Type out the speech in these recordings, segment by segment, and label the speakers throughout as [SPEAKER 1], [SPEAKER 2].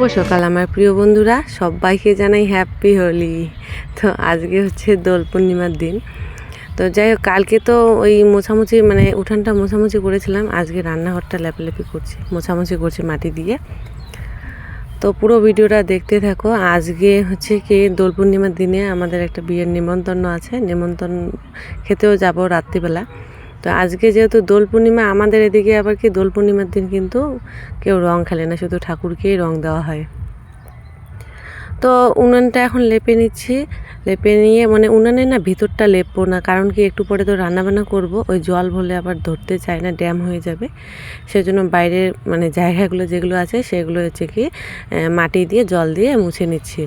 [SPEAKER 1] শুভ সকাল, আমার প্রিয় বন্ধুরা। সবাইকে জানাই হ্যাপি হোলি তো আজকে হচ্ছে দোল পূর্ণিমার দিন। তো যাই হোক, কালকে তো ওই মোছামুছি মানে উঠানটা মোছামুছি করেছিলাম। আজকে রান্নাঘরটা লেপালেপি করছি, মোছামুছি করছি মাটি দিয়ে। তো পুরো ভিডিওটা দেখতে থাকো। আজকে হচ্ছে কি দোল পূর্ণিমার দিনে আমাদের একটা বিয়ের নিমন্ত্রণ আছে। নিমন্ত্রণ খেতেও যাব রাত্রিবেলা। তো আজকে যেহেতু দোল পূর্ণিমা, আমাদের এদিকে আবার কি দোল পূর্ণিমার দিন কিন্তু কেউ রং খেলে না, শুধু ঠাকুরকেই রং দেওয়া হয়। তো উনানটা এখন লেপে নিচ্ছি, লেপে নিয়ে মানে উনানে না ভিতরটা লেপবো না, কারণ কি একটু পরে তো রান্নাবান্না করব, ওই জল ভরলে আবার ধরতে চায় না, ড্যাম হয়ে যাবে। সেজন্য বাইরের মানে জায়গাগুলো যেগুলো আছে সেগুলো হচ্ছে কি মাটি দিয়ে, জল দিয়ে মুছে নিচ্ছি।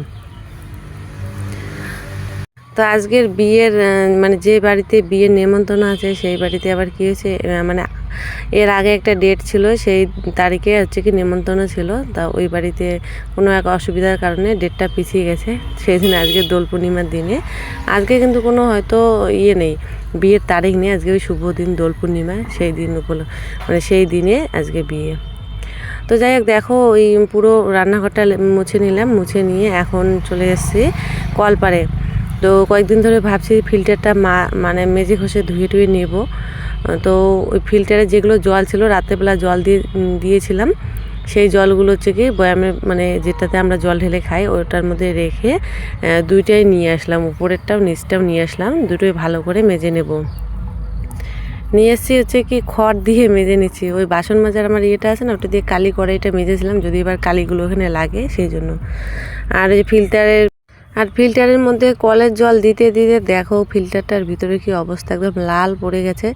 [SPEAKER 1] তো আজকের বিয়ের মানে যে বাড়িতে বিয়ের নেমন্তন্ন আছে সেই বাড়িতে আবার কী হয়েছে মানে এর আগে একটা ডেট ছিল, সেই তারিখে হচ্ছে কি নেমন্তন্ন ছিল। তা ওই বাড়িতে কোনো এক অসুবিধার কারণে ডেটটা পিছিয়ে গেছে সেই দিন আজকে দোল পূর্ণিমার দিনে। আজকে কিন্তু কোনো হয়তো ইয়ে নেই, বিয়ের তারিখ নেই, আজকে ওই শুভ দিন দোল পূর্ণিমা, সেই দিন উপল মানে সেই দিনে আজকে বিয়ে। তো যাই হোক, দেখো ওই পুরো রান্নাঘরটা মুছে নিলাম, মুছে নিয়ে এখন চলে এসেছি কলপাড়ে। তো কয়েকদিন ধরে ভাবছি ফিল্টারটা মা মানে মেজে ঘষে ধুয়ে টুয়ে নেব। তো ওই ফিল্টারে যেগুলো জল ছিল, রাত্রেবেলা জল দিয়ে দিয়েছিলাম, সেই জলগুলো হচ্ছে কি বয়ামে মানে যেটাতে আমরা জল ঢেলে খাই, ওটার মধ্যে রেখে দুইটাই নিয়ে আসলাম, উপরেরটাও, নিচটাও নিয়ে আসলাম, দুটোই ভালো করে মেজে নেব। নিয়ে এসেছি হচ্ছে কি খড় দিয়ে মেজে নিচ্ছি, ওই বাসন মাজার আমার ইয়েটা আছে না, ওটা দিয়ে কালি কড়াইটা মেজেছিলাম, যদি এবার কালিগুলো ওখানে লাগে, সেই জন্য। আর এই ফিল্টারের আর ফিল্টারের মধ্যে কলের জল দিতে দিতে দেখো ফিল্টারটার ভিতরে কি অবস্থা, একদম লাল পড়ে গেছে।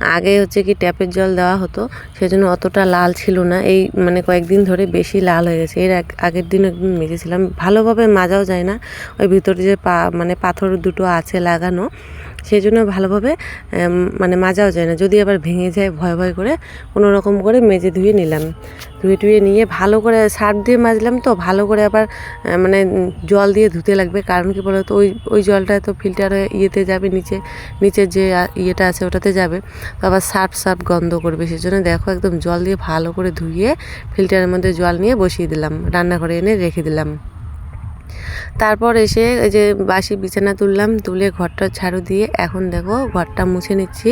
[SPEAKER 1] আগে হচ্ছে কি ট্যাপের জল দেওয়া হতো, সেজন্য অতটা লাল ছিল না। এই মানে কয়েকদিন ধরে বেশি লাল হয়ে গেছে। এর আগ- আগের দিন একদিন মেজেছিলাম। ভালোভাবে মাজাও যায় না। ওই ভিতরে যে পা মানে পাথর দুটো আছে লাগানো সেই জন্য ভালোভাবে মানে মাজাও যায় না। যদি আবার ভেঙে যায় ভয় ভয় করে, কোনো রকম করে মেজে ধুয়ে নিলাম। ধুয়ে টুয়ে নিয়ে ভালো করে সার্ফ দিয়ে মাজলাম তো, ভালো করে আবার মানে জল দিয়ে ধুতে লাগবে। কারণ কি বলতো, ওই ওই জলটা তো ফিল্টার হয়ে ইয়েতে যাবে, নিচে, নিচের যে ইয়েটা আছে ওটাতে যাবে। তো আবার সার্ফ সার্ফ গন্ধ করবে। সেই জন্য দেখো একদম জল দিয়ে ভালো করে ধুয়ে ফিল্টারের মধ্যে জল নিয়ে বসিয়ে দিলাম। রান্নাঘরে এনে রেখে দিলাম। তারপর এসে এই যে বাসি বিছানা তুললাম, তুলে ঘরটা ঝাড়ু দিয়ে এখন দেখো ঘরটা মুছে নিচ্ছি।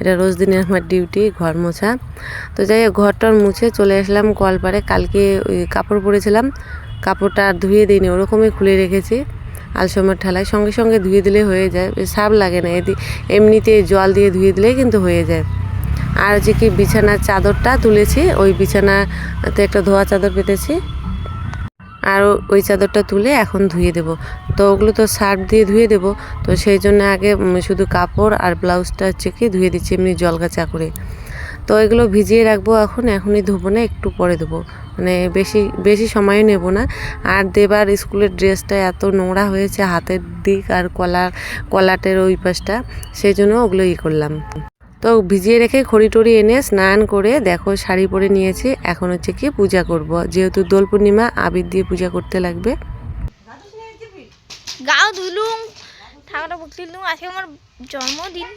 [SPEAKER 1] এটা রোজ দিনের আমার ডিউটি, ঘর মোছা। তো যাই ঘরটার মুছে চলে আসলাম কলপারে। কালকে ওই কাপড় পরেছিলাম, কাপড়টা আর ধুয়ে দিইনি, ওরকমই খুলে রেখেছি আলসমের ঠেলায়। সঙ্গে সঙ্গে ধুয়ে দিলে হয়ে যায় সাব লাগে না, এদি এমনিতে জল দিয়ে ধুয়ে দিলেই কিন্তু হয়ে যায়। আর যে কি বিছানার চাদরটা তুলেছি, ওই বিছানাতে একটা ধোয়া চাদর পেতেছি। আর ওই চাদরটা তুলে এখন ধুয়ে দেব। তো ওগুলো তো সার্ফ দিয়ে ধুয়ে দেব। তো সেই জন্য আগে শুধু কাপড় আর ব্লাউজটা হচ্ছে কি ধুয়ে দিচ্ছি এমনি জল গাছা করে। তো এগুলো ভিজিয়ে রাখব এখন, এখনই ধুবো না, একটু পরে দেবো মানে বেশি বেশি সময় নেব না। আর দেবার স্কুলের ড্রেসটা এত নোংরা হয়েছে, হাতের দিক আর কলার, কলাটের ওই পাশটা, সেই জন্য ওগুলো ই করলাম। তো ভিজিয়ে রেখে খড়ি টড়ি এনে স্নান করে দেখো, শাড়ি পরে নিয়েছি। এখন হচ্ছে কি পূজা করব। যেহেতু দোল পূর্ণিমা, আবির দিয়ে পূজা করতে লাগবে।
[SPEAKER 2] গাও ধুলুম ঠাকুরটা ভক্তি আজকে আমার জন্মদিন।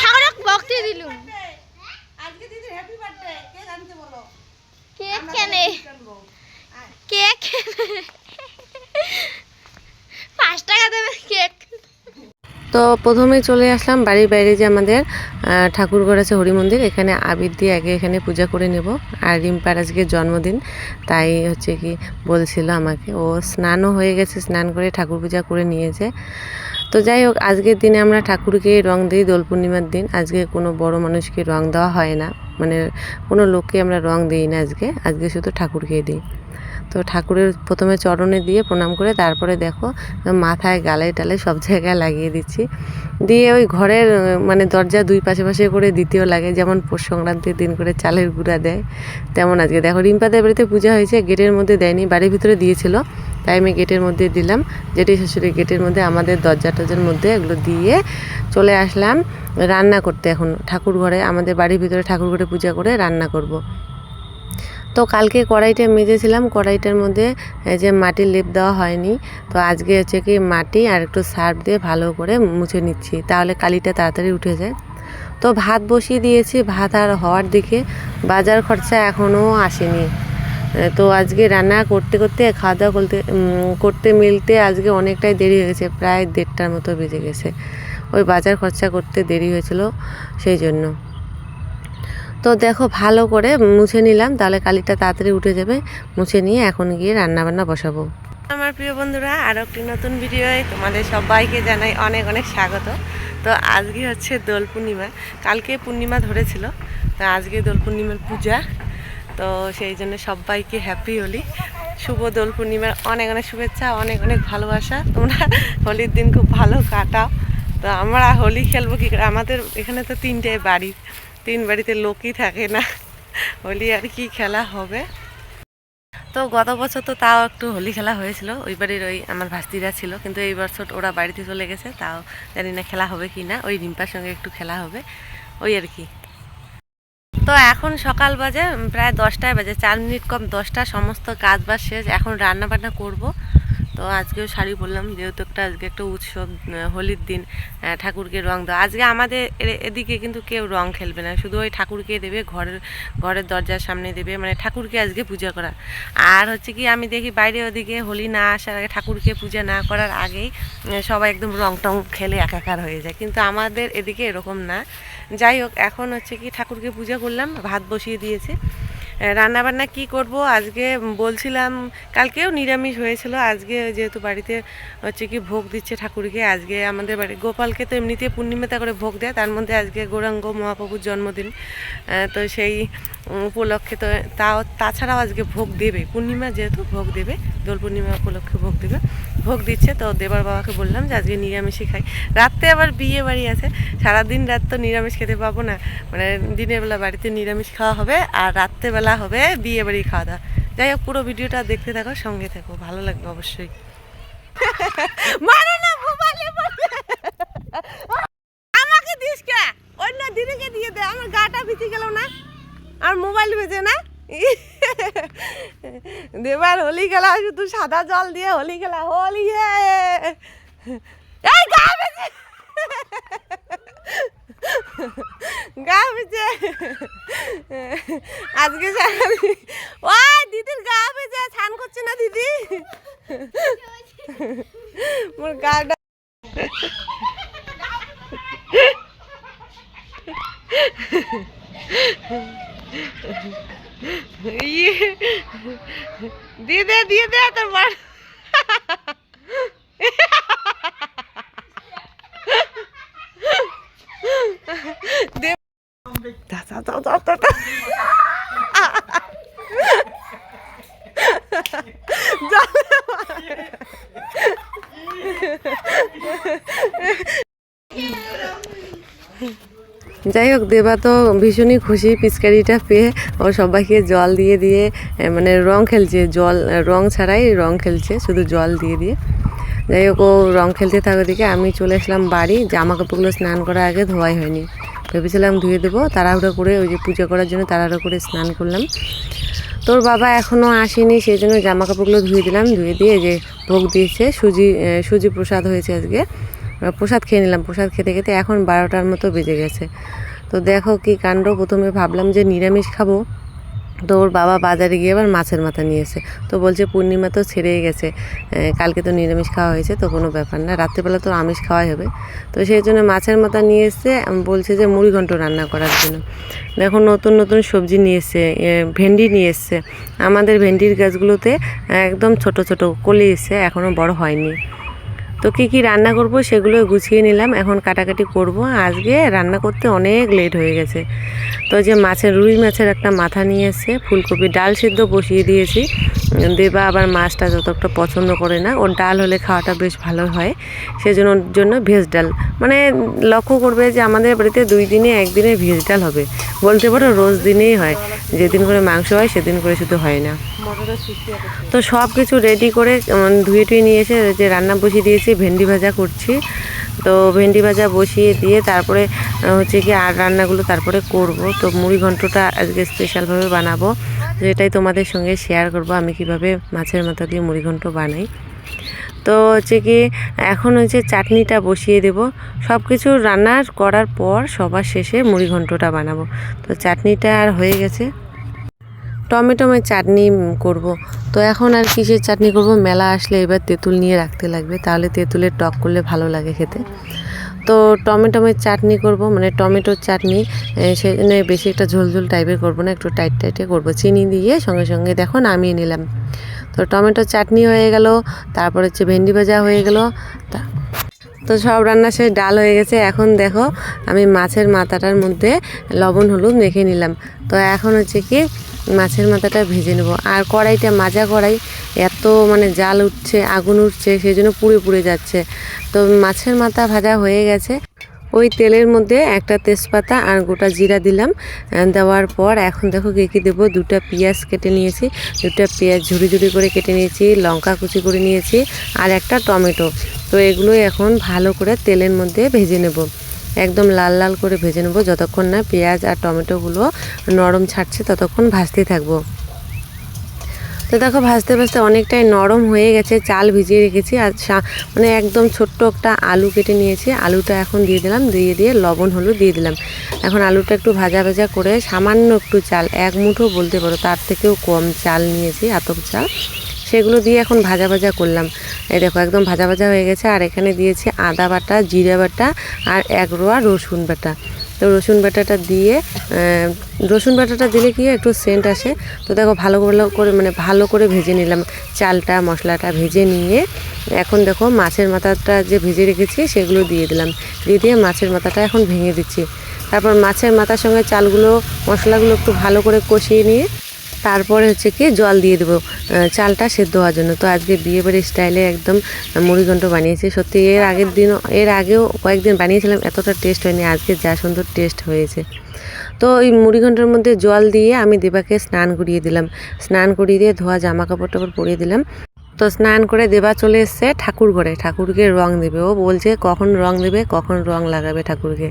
[SPEAKER 2] ঠাকুরক ভক্তি দিলুম। কেক কেনে। কেক টাকা দেবে কেক।
[SPEAKER 1] তো প্রথমে চলে আসলাম বাড়ির বাইরে যে আমাদের ঠাকুরঘর আছে হরি মন্দির, এখানে আবির দিয়ে আগে এখানে পূজা করে নেব। আর রিম্পার আজকে জন্মদিন, তাই হচ্ছে কি বলছিল আমাকে। ও স্নানও হয়ে গেছে, স্নান করে ঠাকুর পূজা করে নিয়েছে। তো যাই হোক, আজকের দিনে আমরা ঠাকুরকে রং দিই দোল পূর্ণিমার দিন। আজকে কোনো বড় মানুষকে রং দেওয়া হয় না। মানে কোনো লোককে আমরা রং দিই না আজকে। আজকে শুধু ঠাকুরকেই দিই। তো ঠাকুরের প্রথমে চরণে দিয়ে প্রণাম করে তারপরে দেখো, মাথায় গালে টালে সব জায়গায় লাগিয়ে দিচ্ছি। দিয়ে ওই ঘরের মানে দরজা দুই পাশে পাশে করে দ্বিতীয় লাগে, যেমন পৌষ সংক্রান্তির দিন করে চালের গুঁড়া দেয়, তেমন আজকে। দেখো রিম্পাদের বাড়িতে পূজা হয়েছে, গেটের মধ্যে দেয়নি, বাড়ির ভিতরে দিয়েছিল, তাই আমি গেটের মধ্যে দিলাম। যেটি শ্বশুরের গেটের মধ্যে আমাদের দরজা টরজার মধ্যে এগুলো দিয়ে চলে আসলাম। রান্না করতে এখন ঠাকুর ঘরে, আমাদের বাড়ির ভিতরে ঠাকুর ঘরে পূজা করে রান্না করব। তো কালকে কড়াইটা মেজেছিলাম, কড়াইটার মধ্যে যে মাটির লেপ দেওয়া হয়নি। তো আজকে হচ্ছে কি মাটি আর একটু সার্ফ দিয়ে ভালো করে মুছে নিচ্ছি, তাহলে কালিটা তাড়াতাড়ি উঠে যায়। তো ভাত বসিয়ে দিয়েছি, ভাত আর হওয়ার দিকে বাজার খরচা এখনও আসেনি। তো আজকে রান্না করতে করতে, খাওয়া দাওয়া করতে করতে মিলতে আজকে অনেকটাই দেরি হয়ে গেছে, প্রায় দেড়টার মতো বেজে গেছে। ওই বাজার খরচা করতে দেরি হয়েছিল, সেই জন্য। তো দেখো ভালো করে মুছে নিলাম, তাহলে কালিটা তাড়াতাড়ি উঠে যাবে। মুছে নিয়ে এখন গিয়ে রান্না বান্না বসাবো। আমার প্রিয় বন্ধুরা আরও একটি নতুন ভিডিওয়ে তোমাদের সবাইকে জানাই অনেক অনেক স্বাগত। তো আজকে হচ্ছে দোল পূর্ণিমা। কালকে পূর্ণিমা ধরেছিল, তো আজকে দোল পূর্ণিমার পূজা। তো সেই জন্য সবাইকে হ্যাপি হোলি। শুভ দোল পূর্ণিমার অনেক অনেক শুভেচ্ছা, অনেক অনেক ভালোবাসা। তোমরা হোলির দিন খুব ভালো কাটাও। তো আমরা হোলি খেলব কী করে? আমাদের এখানে তো তিনটে বাড়ি। তিন বাড়িতে লোকই থাকে না। হোলি আর কি খেলা হবে? তো গত বছর তো তাও একটু হোলি খেলা হয়েছিল। ওই বাড়ির ওই আমার ভাস্তিরা ছিল, কিন্তু এই বছর ওরা বাড়িতে চলে গেছে, তাও জানি না খেলা হবে কি না ওই রিম্পার সঙ্গে একটু খেলা হবে, ওই আর কি। তো এখন সকাল বাজে, প্রায় দশটায় বাজে, চার মিনিট কম দশটা, সমস্ত কাজ বাজ শেষ। এখন রান্না বান্না করব। তো আজকেও শাড়ি পরলাম, যেহেতু একটা আজকে একটা উৎসব হোলির দিন ঠাকুরকে রং দেওয়া। আজকে আমাদের এদিকে কিন্তু কেউ রং খেলবে না, শুধু ওই ঠাকুরকে দেবে, ঘরের ঘরের দরজার সামনে দেবে মানে ঠাকুরকে আজকে পূজা করা। আর হচ্ছে কি, আমি দেখি বাইরে ওদিকে হোলি না আসার আগে ঠাকুরকে পূজা না করার আগেই সবাই একদম রং টং খেলে একাকার হয়ে যায়। কিন্তু আমাদের এদিকে এরকম না। যাই হোক, এখন হচ্ছে কি ঠাকুরকে পূজা করলাম, ভাত বসিয়ে দিয়েছি। রান্না বান্না কি করব? আজকে বলছিলাম, কালকেও নিরামিষ হয়েছিল। আজকে যেহেতু বাড়িতে হচ্ছে কি ভোগ দিচ্ছে ঠাকুরকে, আজকে আমাদের বাড়ি, গোপালকে তো এমনিতে পূর্ণিমাতে করে ভোগ দেয়, তার মধ্যে আজকে গৌরাঙ্গ মহাপ্রভুর জন্মদিন। তো সেই উপলক্ষে তো তাও, তাছাড়াও আজকে ভোগ দেবে। পূর্ণিমা যেহেতু ভোগ দেবে, দোল পূর্ণিমা উপলক্ষে ভোগ দেবে। ভোগ দিচ্ছে, তো দেবার বাবাকে বললাম যে আজকে নিরামিষই খাই। রাত্রে আবার বিয়ে বাড়ি আছে, সারাদিন রাত তো নিরামিষ খেতে পাবো না। মানে দিনের বেলা বাড়িতে নিরামিষ খাওয়া হবে, আর রাত্রেবেলা হবে, বিয়ে বাড়ি, খাওয়া দাওয়া। যাই হোক, পুরো ভিডিওটা দেখতে থাকো, সঙ্গে থাকো, ভালো লাগবে অবশ্যই। মারো না আমাকে দিস কে? অন্য দিদিকে দিয়ে দে, আমার গাটা ভিজে গেল না। আর মোবাইল বেজে না? দেবার হোলি খেলা, শুধু সাদা জল দিয়ে হোলি খেলা, হোলি এই গা বেজে গা বেজে আজকে ওই দিদির গা বেজে স্নান করছে না দিদি? মোর গাটা ইয়ে। দিয়ে দে দিয়ে দে তোর মার দে দা দা দা। যাই হোক, দেবা তো ভীষণই খুশি পিচকারিটা পেয়ে। ও সবাইকে জল দিয়ে দিয়ে মানে রং খেলছে, জল, রং ছাড়াই রং খেলছে, শুধু জল দিয়ে দিয়ে। যাই হোক, ও রং খেলতে থাকা দিকে আমি চলে আসলাম বাড়ি। জামা কাপড়গুলো স্নান করার আগে ধোয়াই হয়নি। ভেবেছিলাম ধুয়ে দেবো, তাড়াহুড়ো করে ওই যে পূজা করার জন্য তাড়াহুড়ো করে স্নান করলাম। তোর বাবা এখনও আসেনি সেই জন্য জামা কাপড়গুলো ধুয়ে দিলাম, ধুয়ে দিয়ে যে ভোগ দিয়েছে, সুজি সুজি প্রসাদ হয়েছে আজকে। প্রসাদ খেয়ে নিলাম, প্রসাদ খেতে খেতে এখন বারোটার মতো বেজে গেছে। তো দেখো কি কাণ্ড, প্রথমে ভাবলাম যে নিরামিষ খাব তো ওর বাবা বাজারে গিয়ে আবার মাছের মাথা নিয়েছে। তো বলছে, পূর্ণিমা তো ছেড়েই গেছে। কালকে তো নিরামিষ খাওয়া হয়েছে, তো কোনো ব্যাপার না। রাত্রেবেলা তো আমিষ খাওয়াই হবে। তো সেই জন্য মাছের মাথা নিয়ে এসছে বলছে যে, মুড়ি ঘন্ট রান্না করার জন্য। দেখো, নতুন নতুন সবজি নিয়ে এসছে ভেন্ডি নিয়ে এসছে আমাদের ভেন্ডির গাছগুলোতে একদম ছোট ছোট কলি এসছে এখনও বড় হয়নি। তো কী কী রান্না করব সেগুলো গুছিয়ে নিলাম এখন কাটাকাটি করব। আজকে রান্না করতে অনেক লেট হয়ে গেছে। তো যে মাছের রুই মাছের একটা মাথা নিয়ে এসে ফুলকপি ডাল সিদ্ধ বসিয়ে দিয়েছি। দেবা আবার মাছটা যতটা পছন্দ করে না ওর ডাল হলে খাওয়াটা বেশ ভালো হয়। সেজন্য ওর জন্য ভেজ ডাল। মানে লক্ষ্য করবে যে আমাদের বাড়িতে দুই দিনে একদিনে ভেজ ডাল হবে। বলতে পারো রোজ দিনেই হয়। যেদিন করে মাংস হয় সেদিন করে শুধু হয় না। তো সব কিছু রেডি করে ধুয়ে টুয়ে নিয়ে এসে যে রান্না বসিয়ে দিয়েছি ভেন্ডি ভাজা করছি। তো ভেন্ডি ভাজা বসিয়ে দিয়ে তারপরে হচ্ছে কি আর রান্নাগুলো তারপরে করব। তো মুড়ি ঘন্টটা আজকে স্পেশালভাবে বানাবো। যেটাই তোমাদের সঙ্গে শেয়ার করব আমি কীভাবে মাছের মাথা দিয়ে মুড়ি ঘন্ট বানাই। তো তো হচ্ছে কি, এখন হচ্ছে চাটনিটা বসিয়ে দেব। সব কিছু রান্না করার পর সবার শেষে মুড়ি ঘন্টটা বানাবো। তো চাটনিটা আর হয়ে গেছে। টমেটোমের চাটনি করব। তো এখন আর কিসের চাটনি করব? মেলা আসলে এবার তেঁতুল নিয়ে রাখতে লাগবে। তাহলে তেঁতুলের টক করলে ভালো লাগে খেতে। তো টমেটোমের চাটনি করব। মানে টমেটোর চাটনি সেই জন্য বেশি একটা ঝোলঝোল টাইপের করব না, একটু টাইট টাইটে করব। চিনি দিয়ে সঙ্গে সঙ্গে দেখো নামিয়ে নিলাম। তো টমেটোর চাটনি হয়ে গেল। তারপর হচ্ছে ভেন্ডি ভাজা হয়ে গেল। তা, তো সব রান্না শেষ, ডাল হয়ে গেছে। এখন দেখো আমি মাছের মাথাটার মধ্যে লবণ, হলুদ মেখে নিলাম। তো এখন হচ্ছে কি মাছের মাথাটা ভেজে নেব। আর কড়াইটা মাজা কড়াই, এত মানে জাল উঠছে, আগুন উঠছে সেই জন্য পুড়ে পুড়ে যাচ্ছে। তো মাছের মাথা ভাজা হয়ে গেছে। ওই তেলের মধ্যে একটা তেজপাতা আর গোটা জিরা দিলাম। দেওয়ার পর এখন দেখো কী কী দেবো। দুটো পেঁয়াজ কেটে নিয়েছি, দুটো পেঁয়াজ ঝুড়ি ঝুড়ি করে কেটে নিয়েছি, লঙ্কা কুচি করে নিয়েছি, আর একটা টমেটো। তো এগুলো এখন ভালো করে তেলের মধ্যে ভেজে নেব। একদম লাল লাল করে ভেজে নেব। যতক্ষণ না পেঁয়াজ আর টমেটোগুলো নরম ছাড়ছে, ততক্ষণ ভাজতে থাকব। তো দেখো, ভাজতে ভাজতে অনেকটাই নরম হয়ে গেছে, চাল ভিজিয়ে রেখেছি আর মানে একদম ছোট্ট একটা আলু কেটে নিয়েছি। আলুটা এখন দিয়ে দিলাম, দিয়ে দিয়ে লবণ, হলুদ দিয়ে দিলাম। এখন আলুটা একটু ভাজা ভাজা করে সামান্য একটু চাল, এক মুঠো বলতে পারো, তার থেকেও কম চাল নিয়েছি, আতপ চাল। সেগুলো দিয়ে এখন ভাজা ভাজা করলাম। এই দেখো, একদম ভাজা ভাজা হয়ে গেছে। আর এখানে দিয়েছি আদা বাটা, জিরা বাটা আর এক রোয়া রসুন বাটা। তো রসুন বাটাটা দিয়ে রসুন বাটাটা দিলে কি একটু সেন্ট আসে। তো দেখো, ভালো ভালো করে মানে ভালো করে ভেজে নিলাম। চালটা, মশলাটা ভেজে নিয়ে এখন দেখো, মাছের মাথাটা যে ভেজে রেখেছি, সেগুলো দিয়ে দিলাম। দিয়ে দিয়ে মাছের মাথাটা এখন ভেঙে দিচ্ছি। তারপর মাছের মাথার সঙ্গে চালগুলো, মশলাগুলো একটু ভালো করে কষিয়ে নিয়ে তারপরে হচ্ছে কি জল দিয়ে দেবো। চালটা সেদ্ধ হওয়ার জন্য। তো আজকে বিয়ে বাড়ির স্টাইলে একদম মুড়িঘণ্ট বানিয়েছি। সত্যি এর আগের দিনও এর আগেও কয়েকদিন বানিয়েছিলাম, এতটা টেস্ট হয়নি। আজকে যা সুন্দর টেস্ট হয়েছে। তো ওই মুড়িঘণ্টার মধ্যে জল দিয়ে আমি দেবাকে স্নান করিয়ে দিলাম। স্নান করিয়ে দিয়ে ধোয়া জামা কাপড় টাপড় পরিয়ে দিলাম। তো স্নান করে দেবা চলে এসছে ঠাকুর ঘরে। ঠাকুরকে রং দেবে। ও বলছে, কখন রং দেবে? কখন রং লাগাবে ঠাকুরকে?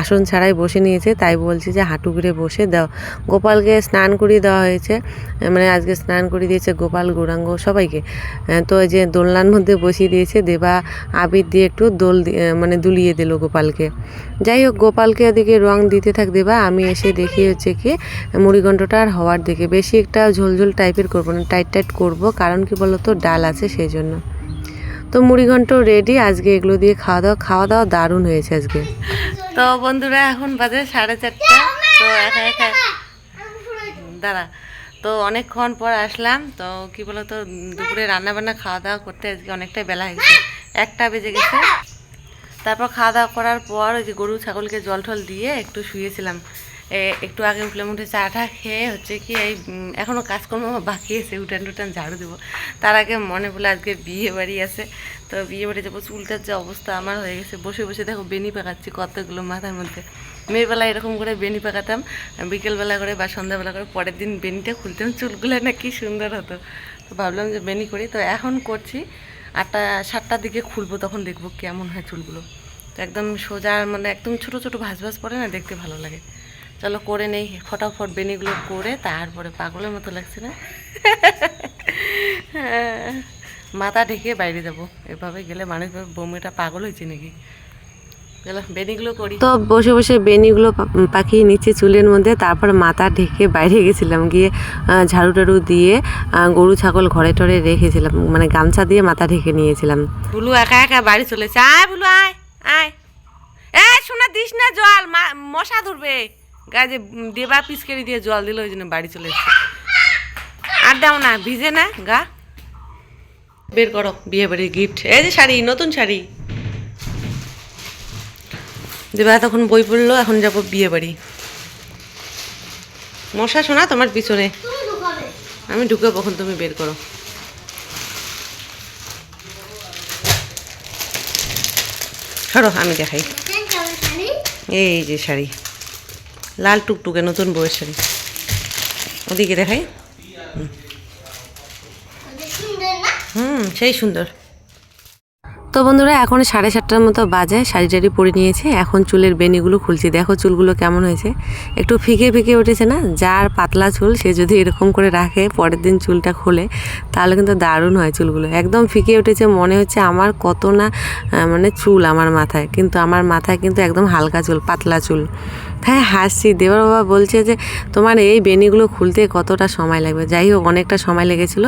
[SPEAKER 1] আসন ছাড়াই বসে নিয়েছে। তাই বলছে যে, হাঁটু ঘুরে বসে দাও। গোপালকে স্নান করিয়ে দেওয়া হয়েছে। মানে আজকে স্নান করিয়ে দিয়েছে গোপাল, গৌরাঙ্গ সবাইকে। তো যে দোলনার মধ্যে বসিয়ে দিয়েছে, দেবা আবির দিয়ে একটু দোল মানে দুলিয়ে দিল গোপালকে। যাই হোক, গোপালকে ওদিকে রং দিতে থাক দেবা। আমি এসে দেখি হচ্ছে কি, মুড়িঘণ্টটা আর হওয়ার দিকে। বেশি একটা ঝোলঝোল টাইপের করব না, টাইট টাইট করব। কারণ কি বলতো ডাল আছে সেই জন্য। তো মুড়িঘণ্ট রেডি আজকে এগুলো দিয়ে খাওয়া দাওয়া। খাওয়া দাওয়া দারুণ হয়েছে আজকে। তো বন্ধুরা, এখন বাজে সাড়ে চারটা। তো একা একা দাঁড়া। তো অনেকক্ষণ পর আসলাম। তো কি বলতো, দুপুরে রান্না বান্না খাওয়া দাওয়া করতে আজকে অনেকটাই বেলা হয়েছে। একটা বেজে গেছে। তারপর খাওয়া দাওয়া করার পর ওই যে গরু, ছাগলকে জল টল দিয়ে একটু শুয়েছিলাম। একটু আগে উঠলে মুঠে চাটা খেয়ে হচ্ছে কি এই এখনও কাজকর্ম বাকি আছে, উঠান টুটান ঝাড়ু দেবো। তার আগে মনে পড়লে আজকে বিয়ে বাড়ি আছে, তো বিয়ে বাড়ি যাব, চুলটার যে অবস্থা আমার হয়ে গেছে। বসে বসে দেখো বেনি পাকাচ্ছি কতগুলো মাথার মধ্যে। মেয়েবেলা এরকম করে বেনি পাকাতাম বিকেলবেলা করে বা সন্ধ্যাবেলা করে পরের দিন বেনিটা খুলতাম, চুলগুলো না কি সুন্দর হতো। তো ভাবলাম যে বেনি করি, তো এখন করছি, আটটা, সাতটার দিকে খুলবো, তখন দেখব কেমন হয় চুলগুলো। তো একদম সোজা মানে একদম ছোট ছোট ভাঁজ ভাঁজ পরে না, দেখতে ভালো লাগে। চলো করে নেই ফটাফট বেনিগুলো করে তারপরে পাগলের মতো লাগছে না? মাথা ঢেকে বাইরে যাব। এভাবে গেলে মানুষ বমিটা পাগল হয়েছে নাকি? চলো বেনিগুলো করি। তো বসে বসে বেনিগুলো পা- পাকিয়ে নিচ্ছি চুলের মধ্যে তারপর মাথা ঢেকে বাইরে গেছিলাম। গিয়ে ঝাড়ু টাড়ু দিয়ে গরু ছাগল ঘরে টরে রেখেছিলাম। মানে গামছা দিয়ে মাথা ঢেকে নিয়েছিলাম। বুলু একা একা বাড়ি চলেছে। আয় বুলু আয় আয়। এ শোনা দিস না জল। মশা ধরবে। যে দেবা পিচকারি দিয়ে জল দিল ওই জন্য বাড়ি চলে এসছে। আর দাও না ভিজে না গা। বের করো বিয়ে বাড়ির গিফট এই যে শাড়ি নতুন শাড়ি। দেবা তখন বই পড়ল এখন যাব বিয়ে বাড়ি মশা শোনা তোমার পিছনে। আমি ঢুকে কখন তুমি বের করো। সরো আমি দেখাই। এই যে শাড়ি। লাল টুকটুকে নতুন বউয়ের শাড়ি। ওদিকে দেখাই। হুম, সেই সুন্দর। তো বন্ধুরা, এখন সাড়ে সাতটার মতো বাজে, শাড়ি টাড়ি পরে নিয়েছে। এখন চুলের বেনিগুলো খুলছি। দেখো চুলগুলো কেমন হয়েছে। একটু ফিকে ফিকে উঠেছে না? যার পাতলা চুল, সে যদি এরকম করে রাখে, পরের দিন চুলটা খোলে, তাহলে কিন্তু দারুণ হয় চুলগুলো। একদম ফিকে উঠেছে, মনে হচ্ছে আমার কত না মানে চুল আমার মাথায়। কিন্তু আমার মাথায় কিন্তু একদম হালকা চুল, পাতলা চুল। হ্যাঁ হাসছি। দেবার বাবা বলছে যে, তোমার এই বেনিগুলো খুলতে কতটা সময় লাগবে? যাই হোক, অনেকটা সময় লেগেছিল।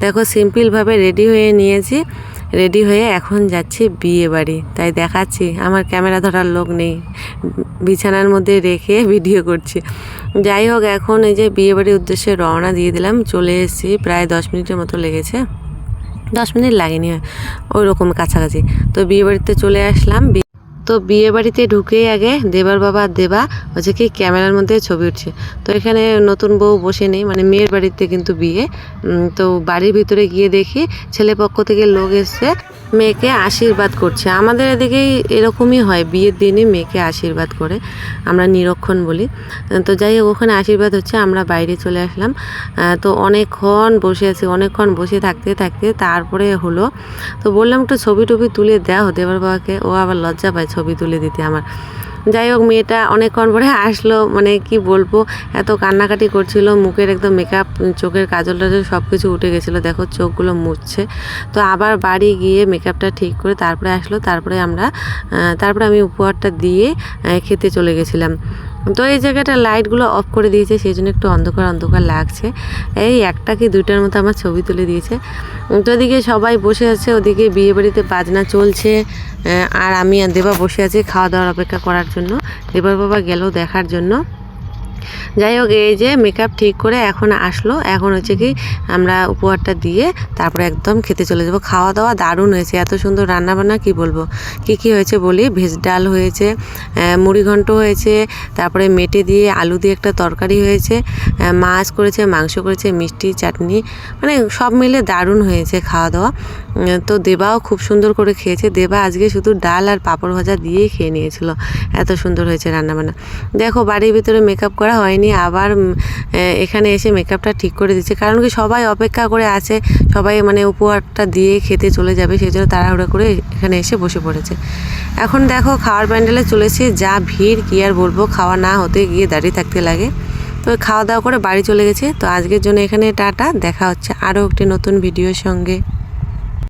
[SPEAKER 1] দেখো, সিম্পলভাবে রেডি হয়ে নিয়েছি। রেডি হয়ে এখন যাচ্ছি বিয়ে বাড়ি। তাই দেখাচ্ছি, আমার ক্যামেরা ধরার লোক নেই। বিছানার মধ্যে রেখে ভিডিও করছি। যাই হোক, এখন এই যে বিয়ে বাড়ির উদ্দেশ্যে রওনা দিয়ে দিলাম, চলে এসেছি, প্রায় দশ মিনিটের মতো লেগেছে। দশ মিনিট লাগেনি ওই রকম কাছাকাছি। তো বিয়ে বাড়িতে চলে আসলাম তো বিয়ে বাড়িতে ঢুকেই আগে দেবার বাবা দেবা হচ্ছে কি ক্যামেরার মধ্যে ছবি উঠছে। তো এখানে নতুন বউ বসে নেই মানে মেয়ের বাড়িতে কিন্তু বিয়ে। তো বাড়ির ভিতরে গিয়ে দেখি ছেলে পক্ষ থেকে লোক এসছে। মেয়েকে আশীর্বাদ করছে। আমাদের এদিকেই এরকমই হয়, বিয়ের দিনে মেয়েকে আশীর্বাদ করে। আমরা নিরক্ষণ বলি। তো যাই হোক, ওখানে আশীর্বাদ হচ্ছে, আমরা বাইরে চলে আসলাম। তো অনেকক্ষণ বসে আছি, অনেকক্ষণ বসে থাকতে থাকতে তারপরে হলো, তো বললাম একটু ছবি টবি তুলে দেওয়া হতে বাবাকে। ও আবার লজ্জা পায় ছবি তুলে দিতে আমার। যাই হোক, মেয়েটা অনেকক্ষণ পরে আসলো মানে কি বলব, এত কান্নাকাটি করছিল, মুখের একদম মেকআপ চোখের কাজল টাজল সব কিছু উঠে গেছিল, দেখো চোখগুলো মুছছে। তো আবার বাড়ি গিয়ে মেকআপটা ঠিক করে তারপরে আসলো, তারপরে আমরা তারপরে আমি উপহারটা দিয়ে খেতে চলে গেছিলাম। তো এই জায়গাটা লাইটগুলো অফ করে দিয়েছে, সেই জন্য একটু অন্ধকার অন্ধকার লাগছে। এই একটা কি দুইটার মতো আমার ছবি তুলে দিয়েছে। তো ওদিকে সবাই বসে আছে, ওদিকে বিয়ে বাড়িতে বাজনা চলছে আর আমি আর দেবা বসে আছি খাওয়া দাওয়ার অপেক্ষা করার জন্য। দেবার বাবা গেল দেখার জন্য। যাই হোক এই যে মেকআপ ঠিক করে এখন আসলো। এখন হচ্ছে কি আমরা উপহারটা দিয়ে তারপরে একদম খেতে চলে যাব। খাওয়া দাওয়া দারুণ হয়েছে, এত সুন্দর রান্না বান্না কি বলব? কি কি হয়েছে বলি? ভেজ ডাল হয়েছে মুড়ি ঘন্ট হয়েছে, তারপরে মেটে দিয়ে আলু দিয়ে একটা তরকারি হয়েছে মাছ করেছে, মাংস করেছে, মিষ্টি, চাটনি মানে সব মিলে দারুণ হয়েছে খাওয়া দাওয়া। তো দেবাও খুব সুন্দর করে খেয়েছে। দেবা আজকে শুধু ডাল আর পাঁপড় ভাজা দিয়েই খেয়ে নিয়েছিল। এত সুন্দর হয়েছে রান্নাবান্না। দেখো, বাড়ির ভিতরে মেকআপ করা হয়নি, আবার এখানে এসে মেকআপটা ঠিক করে দিচ্ছে। কারণ কি সবাই অপেক্ষা করে আছে, সবাই মানে উপহারটা দিয়ে খেতে চলে যাবে সেই জন্য তাড়াহুড়া করে এখানে এসে বসে পড়েছে। এখন দেখো খাওয়ার প্যান্ডেলে চলেছে যা ভিড়, কি আর বলব, খাওয়া না হতে গিয়ে দাঁড়িয়ে থাকতে লাগে। তো খাওয়া দাওয়া করে বাড়ি চলে গেছে, তো আজকের জন্য এখানে টাটা, দেখা হচ্ছে আরও একটি নতুন ভিডিওর সঙ্গে।